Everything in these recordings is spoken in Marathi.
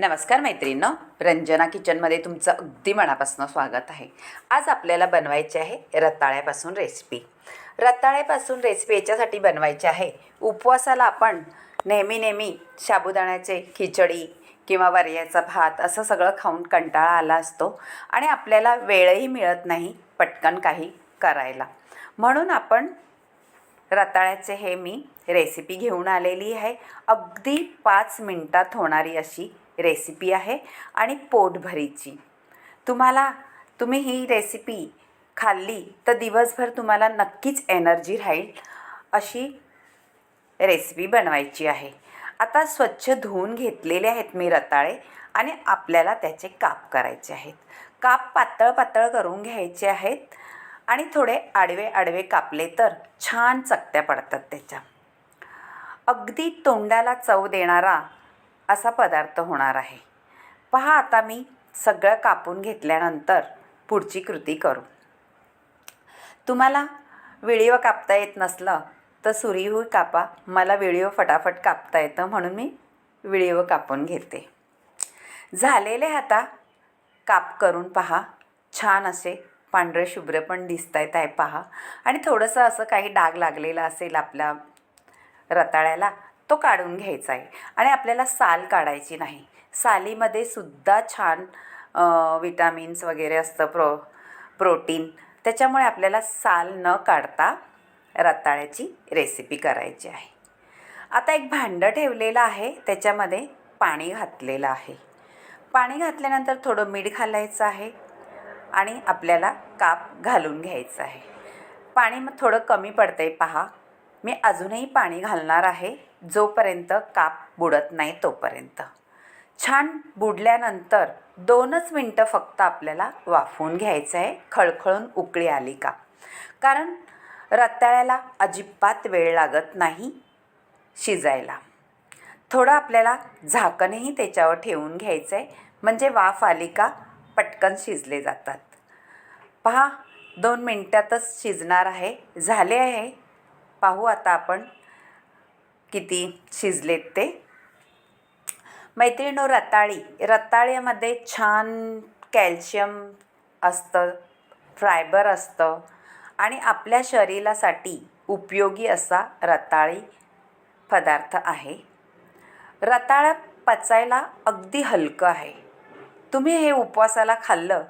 नमस्कार मैत्रिणींनो रंजना किचनमध्ये तुमचं अगदी मनापासून स्वागत आहे. आज आपल्याला बनवायचे आहे रताळ्यापासून रेसिपी रताळ्यापासून रेसिपी याच्यासाठी बनवायची आहे उपवासाला आपण नेहमी नेहमी साबुदाण्याचे खिचडी किंवा वर्याचा भात असं सगळं खाऊन कंटाळा आला असतो आणि आपल्याला वेळही मिळत नाही पटकन काही करायला. म्हणून आपण रताळ्याचे हे मी रेसिपी घेऊन आलेली आहे. अगदी पाच मिनटात होणारी अशी रेसिपी आहे आणि पोटभरीची. तुम्हाला तुम्ही ही रेसिपी खाल्ली तर दिवसभर तुम्हाला नक्कीच एनर्जी राहील अशी रेसिपी बनवायची आहे. आता स्वच्छ धुवून घेतलेले आहेत मी रताळे आणि आपल्याला त्याचे काप करायचे आहेत. काप पातळ पातळ करून घ्यायचे आहेत आणि थोडे आडवे आडवे कापले तर छान चकत्या पडतात त्याच्या. अगदी तोंडाला चव देणारा असा पदार्थ होणार आहे. पहा आता मी सगळं कापून घेतल्यानंतर पुढची कृती करू. तुम्हाला व्हिडिओ कापता येत नसलं तर सुरीहूई कापा. मला व्हिडिओ फटाफट कापता येतं म्हणून मी व्हिडिओ कापून घेते. झालेले आता काप करून पहा. छान असे पांढरे शुभ्र पण दिसत आहेत आहे पहा. आणि थोडंसं असं काही डाग लागलेला असेल आपल्या रताळ्याला तो काढून घ्यायचा आहे. आणि आपल्याला साल काढायची नाही. सालीमध्ये सुद्धा छान विटामिन्स वगैरे असतं प्रो प्रोटीन. त्याच्यामुळे आपल्याला साल न काढता रताळ्याची रेसिपी करायची आहे. आता एक भांडं ठेवलेलं आहे. त्याच्यामध्ये पाणी घातलेलं आहे. पाणी घातल्यानंतर थोडं मीठ घालायचं आहे. आणि आपल्याला काप घालून घ्यायचं आहे. पाणी मग थोडं कमी पडतं आहे पहा. मी अजूनही पाणी घालणार आहे जोपर्यंत काप बुडत नाही तोपर्यंत. छान बुडल्यानंतर दोनच मिनटं फक्त आपल्याला वाफवून घ्यायचं आहे खळखळून उकळी आली का? कारण रताळ्याला अजिबात वेळ लागत नाही शिजायला. थोडं आपल्याला झाकणही त्याच्यावर ठेवून घ्यायचं आहे म्हणजे वाफ आली का पटकन शिजले जातात. पहा दोन मिनटातच शिजणार आहे. झाले आहे. पाहू आता आपण किती शिजलेत ते. मैत्रिणो रताळी. रताळ्यामध्ये छान कॅल्शियम असतं फायबर असतं आणि आपल्या शरीरासाठी उपयोगी असा रताळी पदार्थ आहे. रताळं पचायला अगदी हलकं आहे. तुम्ही हे उपवासाला खाल्लं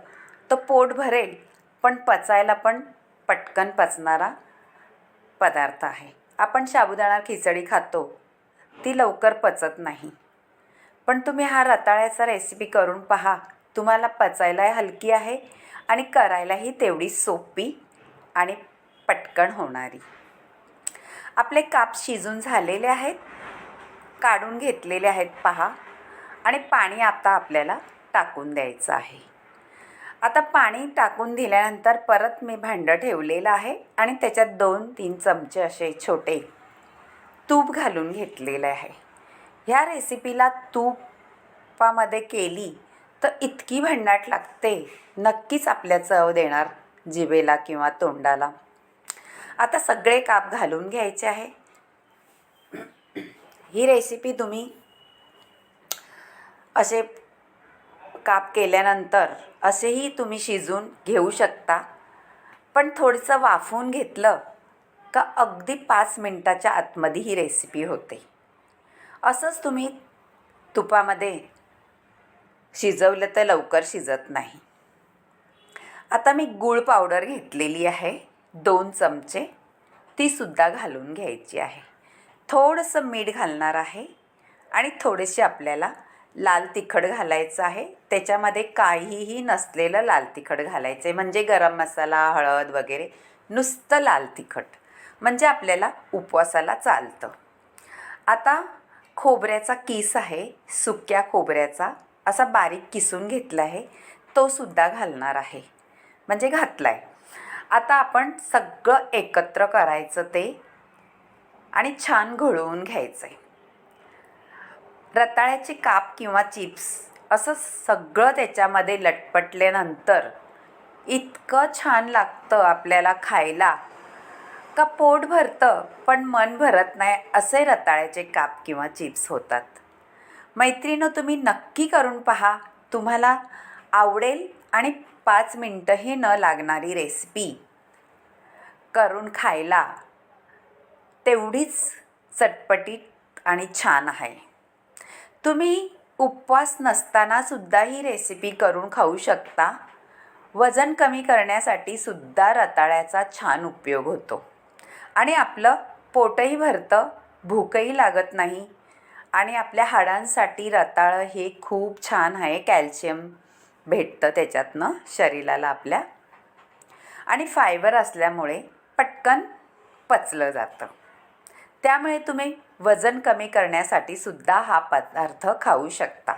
तर पोट भरेल पण पचायला पण पटकन पचणारा पदार्थ आहे. आपण साबुदाणा खिचडी खातो. ती लवकर पचत नाही. पण तुम्ही हा रताळ्याचा रेसिपी करून पहा. तुम्हाला पचायलाही हलकी आहे आणि करायलाही तेवढी सोपी आणि पटकन होणारी. आपले काप शिजून झालेले आहेत. काढून घेतलेले आहेत पहा. आणि पाणी आता आपल्याला टाकून द्यायचं आहे. आता पाणी टाकून दिल्यानंतर परत मी भांडं ठेवलेलं आहे आणि त्याच्यात दोन तीन चमचे असे छोटे तूप घालून घेतलेले आहे. ह्या रेसिपीला तुपामध्ये केली तर इतकी भन्नाट लागते. नक्कीच आपल्या चव देणार जिभेला किंवा तोंडाला. आता सगळे काप घालून घ्यायचे आहे. ही रेसिपी तुम्ही असे काप केल्यानंतर असेही तुम्ही शिजून घेऊ शकता. पण थोडंसं वाफवून घेतलं का अगदी पाच मिनटाच्या आतमध्ये ही रेसिपी होते. असंच तुम्ही तुपामध्ये शिजवलं तर लवकर शिजत नाही. आता मी गूळ पावडर घेतलेली आहे दोन चमचे. तीसुद्धा घालून घ्यायची आहे. थोडंसं मीठ घालणार आहे आणि थोडेसे आपल्याला लाल तिखट घालायचं आहे. त्याच्यामध्ये काहीही नसलेलं लाल तिखट घालायचं आहे म्हणजे गरम मसाला हळद वगैरे नुसतं लाल तिखट. म्हणजे आपल्याला उपवासाला चालतं. आता खोबऱ्याचा किस आहे. सुक्या खोबऱ्याचा. असा बारीक किसून घेतला आहे. तो सुद्धा घालणार आहे. म्हणजे घातला आहे आता आपण सगळं एकत्र करायचं ते आणि छान घळवून घ्यायचं आहे रताळ्याचे काप किंवा चिप्स असं सगळं त्याच्यामध्ये लटपटल्यानंतर इतकं छान लागतं आपल्याला खायला. का पोट भरतं पण मन भरत नाही असे रताळ्याचे काप किंवा चिप्स होतात. मैत्रिणं तुम्ही नक्की करून पहा. तुम्हाला आवडेल आणि पाच मिनटंही न लागणारी रेसिपी करून खायला. तेवढीच चटपटीत आणि छान आहे. तुम्ही उपवास नसतानासुद्धा ही रेसिपी करून खाऊ शकता. वजन कमी करण्यासाठी सुद्धा रताळ्याचा छान उपयोग होतो. आणि आपलं पोटही भरतं भूकही लागत नाही. आणि आपल्या हाडांसाठी रताळं हे खूप छान आहे कॅल्शियम भेटतं त्याच्यातनं शरीराला आपल्या. आणि फायबर असल्यामुळे पटकन पचलं जातं. त्यामुळे तुम्ही वजन कमी करण्यासाठी सुद्धा हा पदार्थ खाऊ शकता.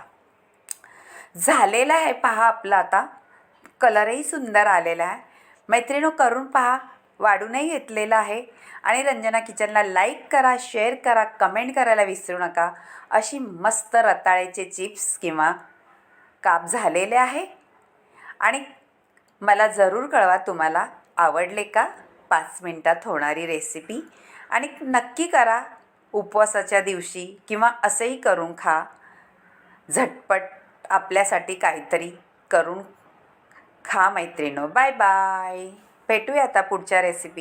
झालेला आहे पहा आपला आता. कलरही सुंदर आलेला आहे. मैत्रिणो करून पहा. वाढूनही घेतलेला आहे. आणि रंजना किचनला लाईक करा शेअर करा कमेंट करायला विसरू नका. अशी मस्त रताळ्याचे चिप्स किंवा काप झालेले आहे. आणि मला जरूर कळवा तुम्हाला आवडले का? पाच मिनटात होणारी रेसिपी आणि नक्की करा उपवासाच्या दिवशी किंवा असंही करून खा. झटपट आपल्यासाठी काहीतरी करून खा मैत्रिणो बाय बाय. भेटूया आता पुढच्या रेसिपी